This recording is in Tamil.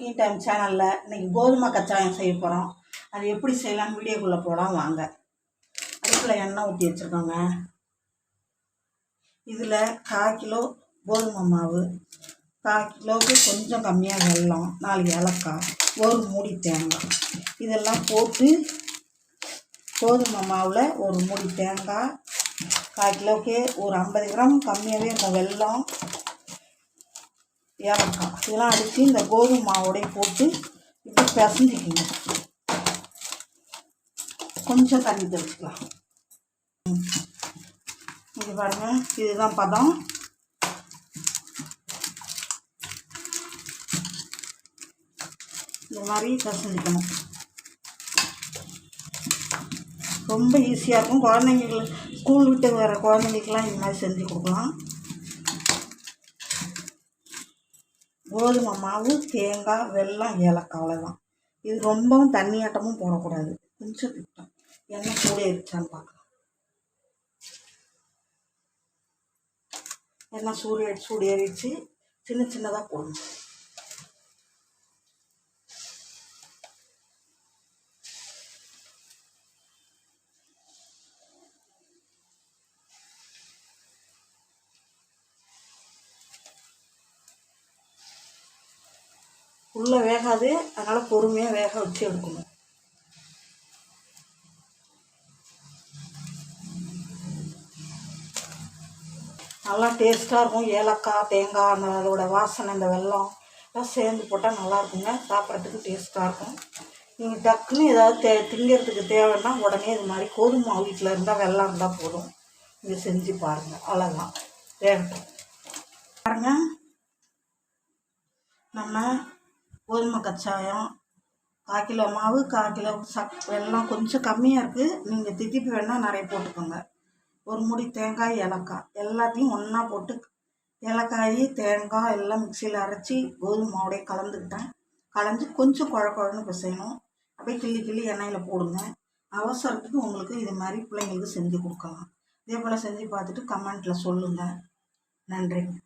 குக்கிங் டைம் சேனலில் இன்றைக்கி கோதுமை கச்சாயம் செய்ய போகிறோம் அது எப்படி செய்யலாம்னு வீடியோக்குள்ளே போகலாம் வாங்க. அடுப்பில் எண்ணெய் ஊற்றி வச்சுருக்கோங்க. இதில் கால் கிலோ கோதுமை மாவு கால் கிலோவுக்கு கொஞ்சம் கம்மியாக வெல்லம் நாலு ஏலக்காய் ஒரு மூடி தேங்காய். இதெல்லாம் போட்டு கோதுமை மாவில் ஒரு மூடி தேங்காய் கால் கிலோவுக்கு ஒரு ஐம்பது கிராம் கம்மியாகவே இருக்கும் வெல்லம். ஏலக்காய். இதெல்லாம் அடித்து இந்த கோதுமை மாவோடைய போட்டு இப்படி பிசைஞ்சிக்கணும் கொஞ்சம் தண்ணி தெளிச்சுக்கலாம். இது பாருங்கள் இதுதான் பதம். இந்த மாதிரி பிசைஞ்சிக்கணும். ரொம்ப ஈஸியாக இருக்கும். குழந்தைங்களுக்கு ஸ்கூல் விட்டு வர குழந்தைங்களுக்கெல்லாம் இந்த மாதிரி செஞ்சு கொடுக்கலாம். கோதுமை மாவு தேங்காய் வெள்ளம் ஏலக்காய் அவ்வளோதான் இது ரொம்பவும் தண்ணியாட்டமும் போடக்கூடாது. கொஞ்சம் திட்டம் எண்ணெய் கூட இருச்சான்னு பார்க்கலாம். எண்ணெய் சூடு சூடு ஏறிடுச்சு. சின்ன சின்னதாக போடணும் உள்ளே வேகாது. அதனால் பொறுமையாக வேக வச்சு எடுக்கணும். நல்லா டேஸ்ட்டாக இருக்கும். ஏலக்காய் தேங்காய் அந்த அதோட வாசனை இந்த வெல்லம் எல்லாம் சேர்ந்து போட்டால் நல்லா இருக்குங்க. சாப்பிட்றதுக்கு டேஸ்ட்டாக இருக்கும். நீங்கள் டக்குன்னு ஏதாவது தே திங்கிறதுக்கு தேவைன்னா உடனே இது மாதிரி கோதுமை வீட்டில் இருந்தால் வெள்ளம் இருந்தால் போதும். நீங்கள் செஞ்சு பாருங்கள் அவ்வளோதான் வேகட்டும். பாருங்கள் நம்ம கோதுமை கச்சாயம் கால் கிலோ மாவு கால் கிலோ சக் வெள்ளம் கொஞ்சம் கம்மியாக இருக்குது நீங்கள் தித்திப்பு வேணால் நிறைய போட்டுக்கோங்க. ஒரு முடி தேங்காய் ஏலக்காய் எல்லாத்தையும் ஒன்றா போட்டு ஏலக்காய் தேங்காய் எல்லாம் மிக்சியில் அரைச்சி கோதுமை மாவோடய கலந்துக்கிட்டேன். கலந்து கொஞ்சம் குழ குழன்னு பிசையணும். அப்படியே கிள்ளி கிள்ளி எண்ணெயில் போடுங்க. அவசரத்துக்கு உங்களுக்கு இது மாதிரி பிள்ளைங்களுக்கு செஞ்சு கொடுக்கலாம். இதே போல் செஞ்சு பார்த்துட்டு கமெண்ட்டில் சொல்லுங்கள் நன்றிங்க.